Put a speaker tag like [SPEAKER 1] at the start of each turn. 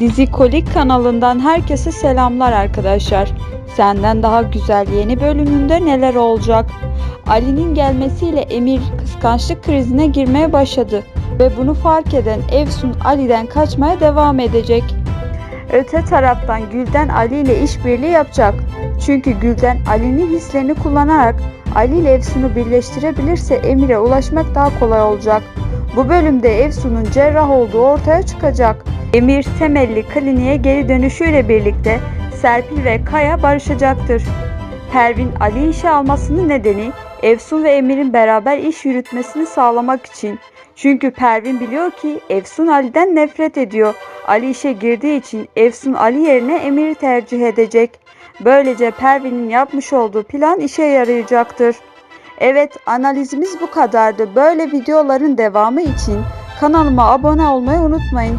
[SPEAKER 1] Dizi Kolik kanalından herkese selamlar arkadaşlar. Senden daha güzel yeni bölümünde neler olacak? Ali'nin gelmesiyle Emir kıskançlık krizine girmeye başladı ve bunu fark eden Efsun Ali'den kaçmaya devam edecek. Öte taraftan Gülden Ali ile işbirliği yapacak. Çünkü Gülden Ali'nin hislerini kullanarak Ali ile Efsun'u birleştirebilirse Emir'e ulaşmak daha kolay olacak. Bu bölümde Efsun'un cerrah olduğu ortaya çıkacak. Emir temelli kliniğe geri dönüşüyle birlikte Serpil ve Kaya barışacaktır. Pervin Ali işe almasının nedeni Efsun ve Emir'in beraber iş yürütmesini sağlamak için. Çünkü Pervin biliyor ki Efsun Ali'den nefret ediyor. Ali işe girdiği için Efsun Ali yerine Emir'i tercih edecek. Böylece Pervin'in yapmış olduğu plan işe yarayacaktır. Evet analizimiz bu kadardı. Böyle videoların devamı için kanalıma abone olmayı unutmayın.